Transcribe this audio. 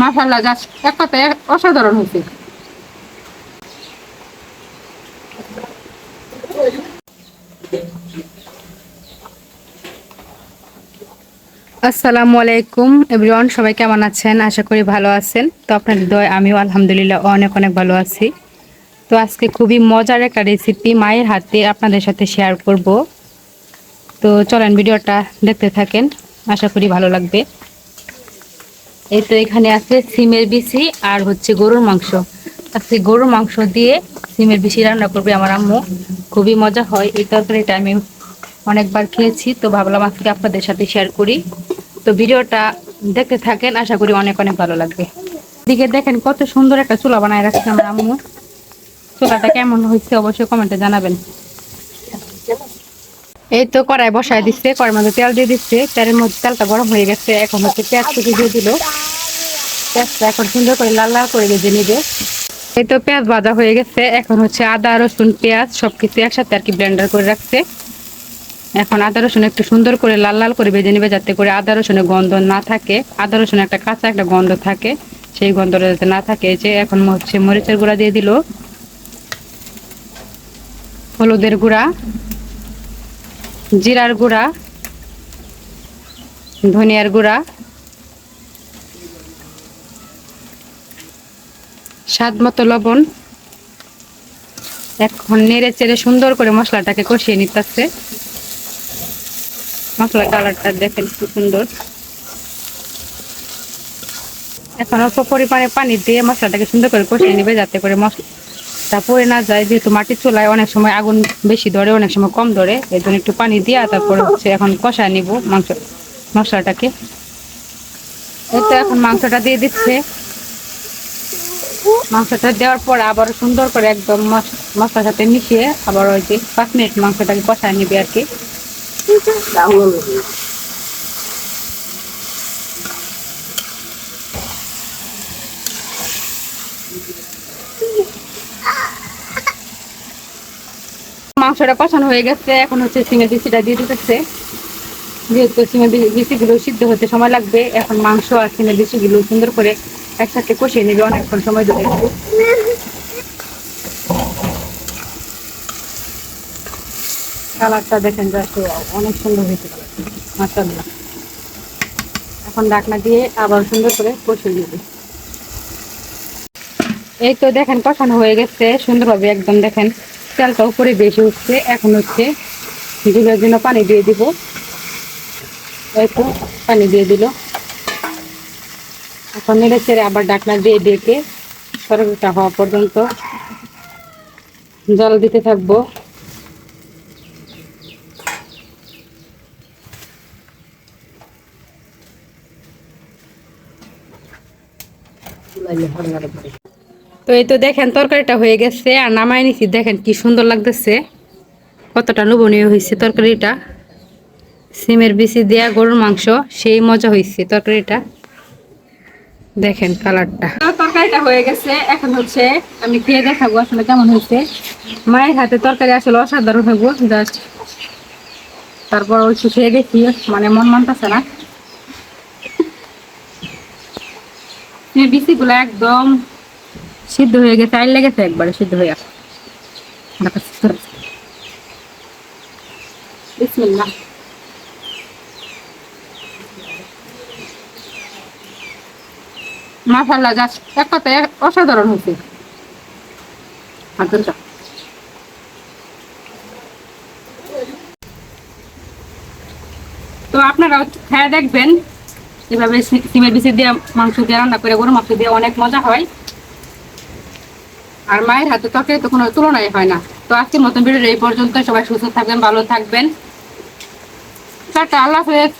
মাশাল্লাহ যা এক কথায় অসাধারণ হয়েছে। আসসালামু আলাইকুম, এভরিওয়ান, সবাই কেমন আছেন? আশা করি ভালো আছেন। তো আপনাদের দয় আমিও আলহামদুলিল্লাহ অনেক অনেক ভালো আছি। তো আজকে খুবই মজার একটা রেসিপি মায়ের হাতে আপনাদের সাথে শেয়ার করব। তো চলেন, ভিডিওটা দেখতে থাকেন। আশা করি ভালো লাগবে। এই তো এখানে আছে সিমের বিচি আর হচ্ছে গরুর মাংস। আজকে গরুর মাংস দিয়ে সিমের বিচি রান্না করবে আমার আম্মু। খুবই মজা হয়। এই তরকারিটা আমি অনেকবার খেয়েছি, তো ভাবলাম আজকে আপনাদের সাথে শেয়ার করি। তো ভিডিওটা দেখতে থাকেন, আশা করি অনেক অনেক ভালো লাগবে। দিকে দেখেন কত সুন্দর একটা চুলা বানায় রাখছে আমার আম্মু। চুলাটা কেমন হয়েছে অবশ্যই কমেন্টে জানাবেন। এই তো কড়াই বসায় দিচ্ছে, কড়াইয়ের মধ্যে তেল দিয়ে দিচ্ছে। তেলের মধ্যে তেলটা গরম হয়ে গেছে। এখন হচ্ছে পেঁয়াজ কুচি দিয়ে দিল। পেঁয়াজটা এখন সুন্দর করে লাল লাল করে ভেজে নিবে। এই তো পেঁয়াজ ভাজা হয়ে গেছে। এখন হচ্ছে আদা, রসুন, পেঁয়াজ সবকিছু একসাথে আর কি ব্লেন্ডার করে রাখছে। এখন আদা, রসুন একটু সুন্দর করে লাল লাল করে ভেজে নেবে যাতে করে আদা রসুনের গন্ধ না থাকে। আদা, রসুন একটা কাঁচা একটা গন্ধ থাকে। সেই গন্ধটা যাতে না থাকে। যে এখন হচ্ছে মরিচের গুঁড়া দিয়ে দিল। হলুদের গুঁড়া। জিরার গুঁড়া, ধনিয়ার গুঁড়া, স্বাদ মতো লবণ, এখন নেড়ে চেড়ে সুন্দর করে মশলাটাকে কষিয়ে নিতেছে। মশলা কালারটা দেখেন খুব সুন্দর। এখন অল্প পরিমাণে পানি দিয়ে মশলাটাকে সুন্দর করে কষিয়ে নেবে যাতে করে মশলাটা পড়ে না যায় যেহেতু মাটির চুলায় অনেক সময় আগুন বেশি ধরে, অনেক সময় কম ধরে, এই জন্য একটু পানি দিয়ে তারপরে হচ্ছে এখন কষায় নিব মাংস, মশলাটাকে। এই তো এখন মাংসটা দিয়ে দিচ্ছে। মাংসটা দেওয়ার পর আবার সুন্দর করে একদম মশ- মশলার সাথে মিশিয়ে আবার ওই যে পাঁচ মিনিট মাংসটাকে কষায় নিবে আর কি। মাংসটা কষানো হয়ে গেছে। এখন হচ্ছে সিমের বিচিটা দিয়ে দিতেছে। যেহেতু সিমের বিচিগুলো সিদ্ধ হতে সময় লাগবে, এখন মাংস আর সিমের বিচিগুলো সুন্দর করে একসাথে কষিয়ে নেবে অনেকক্ষণ সময় ধরে। কালারটা দেখেন জাস্ট অনেক সুন্দর হয়েছে মাসাল্লাহ এখন ডাকনা দিয়ে আবার সুন্দর করে কষিয়ে নেবে। এই তো দেখেন কষানো হয়ে গেছে, সুন্দরভাবে একদম দেখেন। তেলটা উপরে বেশি উঠছে এখন হচ্ছে ডিমের জন্য পানি দিয়ে দিব। তো পানি দিয়ে দিল। এখন নেড়ে ছেড়ে আবার ডাকনা দিয়ে ডেকে তরকারিটা হওয়া পর্যন্ত জল দিতে থাকব। তো এই তো দেখেন তরকারিটা হয়ে গেছে, আর নামাই নিছি, দেখেন কি সুন্দর লাগতেছে। কতটা লোভনীয় হয়েছে তরকারিটা। সিমের বিচি দেয়া গরুর মাংস, সেই মজা হয়েছে তরকারিটা। দেখেন কালারটা। তরকারিটা হয়ে গেছে, এখন হচ্ছে আমি খেয়ে দেখাবো আসলে কেমন হয়েছে। মায়ের হাতে তরকারি আসলে অসাধারণ হইব জাস্ট তারপর ওই খেয়ে দেখি মানে মন মানতেছে না। বিচিগুলো একদম সিদ্ধ হয়ে গেছে, আইল লেগেছে একবারে সিদ্ধ হয়ে গেছে। বিসমিল্লাহ। যা এক কথায় অসাধারণ হয়েছে। তো আপনারাও খেয়ে দেখবেন, এভাবে সিমের বিচি দিয়ে মাংস দিয়ে রান্না করে গরু মাংস দিয়ে অনেক মজা হয়। আর মায়ের হাতে তরকারি তো কোনো তুলনাই হয় না। তো আজকের মতন ভিডিও এই পর্যন্ত সবাই সুস্থ থাকবেন, ভালো থাকবেন। আল্লাহ হাফেজ।